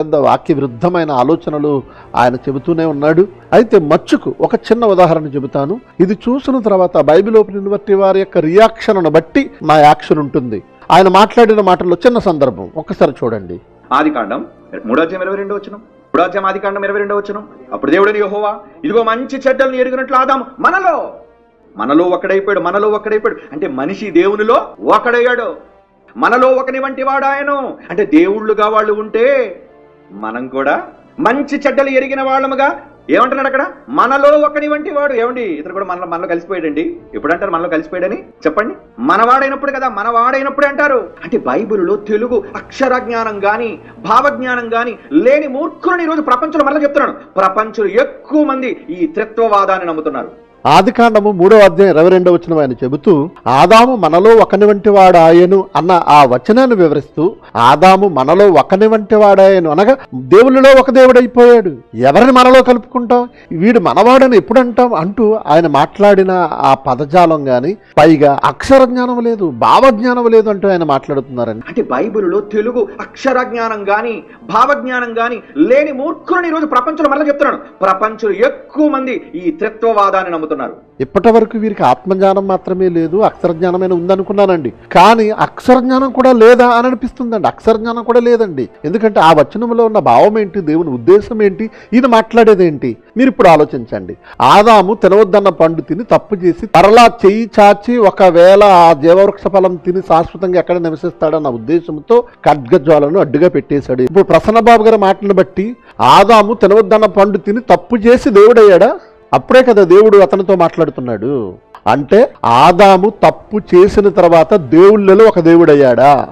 పెద్ద వాక్య విరుద్ధమైన ఆలోచనలు ఆయన చెబుతూనే ఉన్నాడు. అయితే మచ్చుకు ఒక చిన్న ఉదాహరణ చెబుతాను. ఇది చూసిన తర్వాత బైబిల్ ఓపెన్ బట్టి వారి యొక్క రియాక్షన్ను బట్టి నా యాక్షన్ ఉంటుంది. ఆయన మాట్లాడిన మాటల్లో చిన్న సందర్భం. ఒక్కసారి చూడండి. ఆది కాండం మూడో ఇరవై రెండు వచ్చిన మూడో ఆదికాండం ఆది కాండం ఇరవై రెండు వచ్చిన అప్పుడు దేవుడిని యహోవా ఇదిగో మంచి చెడ్డల్ని ఎరిగినట్లు ఆదాం మనలో. మనలో ఒకడైపోయాడు మనలో ఒకడైపోయాడు అంటే మనిషి దేవునిలో ఒకడయ్యాడు. మనలో ఒకని వంటి వాడాయను. అంటే దేవుళ్ళుగా వాళ్ళు ఉంటే మనం కూడా మంచి చెడ్డలు ఎరిగిన వాళ్ళముగా. ఏమంటున్నాడు అక్కడ? మనలో ఒకని వంటి వాడు. ఏమండి? ఇతను కూడా మనలో మనలో కలిసిపోయాడండి. ఎప్పుడు అంటారు మనలో కలిసిపోయాడని? చెప్పండి. మనవాడైనప్పుడు కదా మనవాడైనప్పుడే అంటారు. అంటే బైబిల్లో తెలుగు అక్షర జ్ఞానం గాని భావజ్ఞానం గాని లేని మూర్ఖులను ఈరోజు ప్రపంచంలో మళ్ళీ చెప్తున్నాను. ప్రపంచంలో ఎక్కువ మంది ఈ త్రిత్వవాదాన్ని నమ్ముతున్నారు. ఆదికాండము మూడవ మూడో అధ్యాయం ఇరవై రెండో వచనం ఆయన చెబుతూ ఆదాము మనలో ఒకని వంటి వాడాయను అన్న ఆ వచనాన్ని వివరిస్తూ ఆదాము మనలో ఒకని వంటి వాడాయను అనగా దేవుళ్ళలో ఒక దేవుడైపోయాడు. ఎవరిని మనలో కలుపుకుంటాం వీడు మనవాడని ఎప్పుడు అంటాం అంటూ ఆయన మాట్లాడిన ఆ పదజాలం గాని పైగా అక్షర జ్ఞానం లేదు భావజ్ఞానం లేదు అంటూ ఆయన మాట్లాడుతున్నారండి. అంటే బైబిల్లో తెలుగు అక్షర జ్ఞానం గాని భావజ్ఞానం గాని లేని మూర్ఖులను ఈరోజు ప్రపంచంలో మరలా చెప్తున్నాను ప్రపంచంలో ఎక్కువ మంది ఈ త్రిత్వవాదాన్ని నమ్ముతారు. నమ్ముతున్నారు ఇప్పటి వరకు వీరికి ఆత్మజ్ఞానం మాత్రమే లేదు అక్షరజ్ఞానమైన ఉందనుకున్నానండి. కానీ అక్షరజ్ఞానం కూడా లేదా అని అనిపిస్తుందండి. అక్షరజ్ఞానం కూడా లేదండి. ఎందుకంటే ఆ వచనంలో ఉన్న భావం ఏంటి దేవుని ఉద్దేశం ఏంటి ఈయన మాట్లాడేది ఏంటి? మీరు ఇప్పుడు ఆలోచించండి. ఆదాము తినవద్దన్న పండు తిని తప్పు చేసి తరలా చెయ్యి చాచి ఒకవేళ ఆ జీవవృక్ష ఫలం తిని శాశ్వతంగా ఎక్కడ నివసిస్తాడన్న ఉద్దేశంతో ఖడ్గజ్వాలను అడ్డుగా పెట్టేశాడు. ఇప్పుడు ప్రసన్న బాబు గారి మాటను బట్టి ఆదాము తినవద్దన్న పండు తిని తప్పు చేసి దేవుడయ్యాడా? అప్పుడే కదా దేవుడు అతనితో మాట్లాడుతున్నాడు. అంటే ఆదాము తప్పు చేసిన తర్వాత దేవుళ్ళలో ఒక దేవుడయ్యాడా?